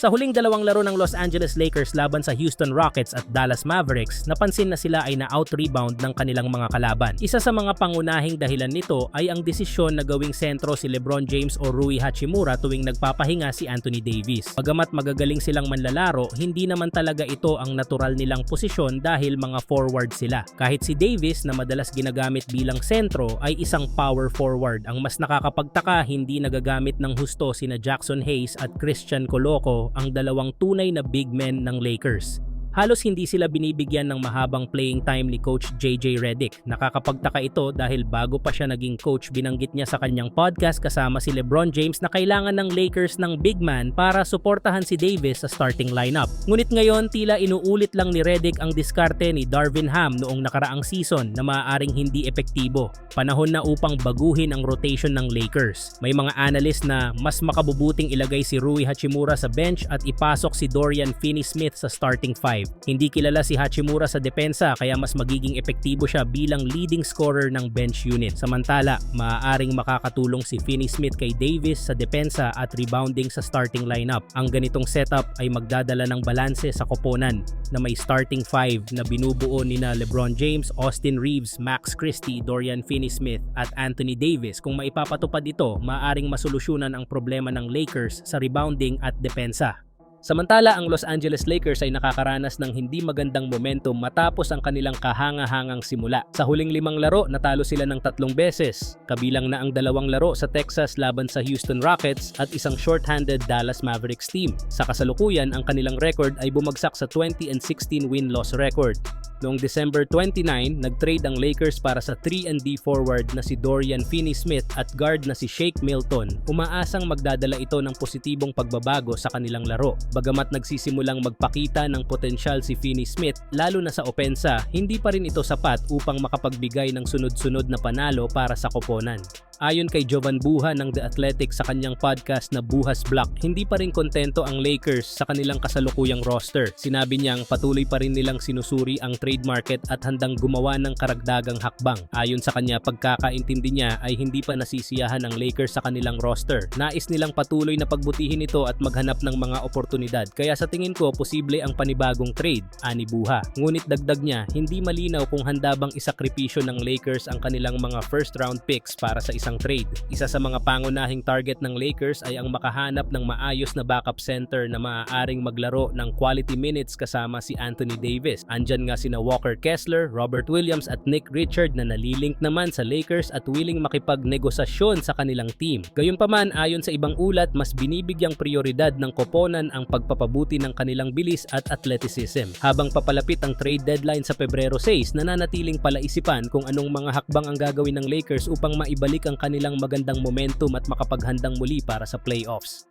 Sa huling dalawang laro ng Los Angeles Lakers laban sa Houston Rockets at Dallas Mavericks, napansin na sila ay na-out-rebound ng kanilang mga kalaban. Isa sa mga pangunahing dahilan nito ay ang desisyon na gawing sentro si LeBron James o Rui Hachimura tuwing nagpapahinga si Anthony Davis. Bagamat magagaling silang manlalaro, hindi naman talaga ito ang natural nilang posisyon dahil mga forward sila. Kahit si Davis na madalas ginagamit bilang sentro ay isang power forward. Ang mas nakakapagtaka, hindi nagagamit ng husto sina Jackson Hayes at Christian Coloco ang dalawang tunay na big men ng Lakers. Halos hindi sila binibigyan ng mahabang playing time ni Coach JJ Redick. Nakakapagtaka ito dahil bago pa siya naging coach binanggit niya sa kanyang podcast kasama si LeBron James na kailangan ng Lakers ng big man para suportahan si Davis sa starting lineup. Ngunit ngayon tila inuulit lang ni Redick ang diskarte ni Darvin Ham noong nakaraang season na maaaring hindi epektibo. Panahon na upang baguhin ang rotation ng Lakers. May mga analyst na mas makabubuting ilagay si Rui Hachimura sa bench at ipasok si Dorian Finney-Smith sa starting five. Hindi kilala si Hachimura sa depensa kaya mas magiging epektibo siya bilang leading scorer ng bench unit. Samantala, maaaring makakatulong si Finney-Smith kay Davis sa depensa at rebounding sa starting lineup. Ang ganitong setup ay magdadala ng balanse sa koponan na may starting five na binubuo nina LeBron James, Austin Reeves, Max Christie, Dorian Finney-Smith at Anthony Davis. Kung maipapatupad ito, maaaring masolusyonan ang problema ng Lakers sa rebounding at depensa. Samantala, ang Los Angeles Lakers ay nakakaranas ng hindi magandang momentum matapos ang kanilang kahanga-hangang simula. Sa huling limang laro, natalo sila ng tatlong beses, kabilang na ang dalawang laro sa Texas laban sa Houston Rockets at isang short-handed Dallas Mavericks team. Sa kasalukuyan, ang kanilang record ay bumagsak sa 20 and 16 win-loss record. Noong December 29, nag-trade ang Lakers para sa 3 D forward na si Dorian Finney-Smith at guard na si Shake Milton. Umaasang magdadala ito ng positibong pagbabago sa kanilang laro. Bagamat nagsisimulang magpakita ng potensyal si Finney-Smith, lalo na sa opensa, hindi pa rin ito sapat upang makapagbigay ng sunod-sunod na panalo para sa koponan. Ayon kay Jovan Buha ng The Athletic sa kanyang podcast na Buhas Block, hindi pa rin kontento ang Lakers sa kanilang kasalukuyang roster. Sinabi niyang patuloy pa rin nilang sinusuri ang trade market at handang gumawa ng karagdagang hakbang. Ayon sa kanya, pagkakaintindi niya ay hindi pa nasisiyahan ang Lakers sa kanilang roster. Nais nilang patuloy na pagbutihin ito at maghanap ng mga oportunidad. Kaya sa tingin ko, posible ang panibagong trade, ani Buha. Ngunit dagdag niya, hindi malinaw kung handa bang isakripisyo ng Lakers ang kanilang mga first round picks para sa isang isang trade. Isa sa mga pangunahing target ng Lakers ay ang makahanap ng maayos na backup center na maaaring maglaro ng quality minutes kasama si Anthony Davis. Andyan nga sina Walker Kessler, Robert Williams at Nick Richard na nalilink naman sa Lakers at willing makipagnegosasyon sa kanilang team. Gayunpaman ayon sa ibang ulat, mas binibigyang prioridad ng koponan ang pagpapabuti ng kanilang bilis at athleticism. Habang papalapit ang trade deadline sa Pebrero 6, nananatiling palaisipan kung anong mga hakbang ang gagawin ng Lakers upang maibalik ang kanilang magandang momentum at makapaghandang muli para sa playoffs.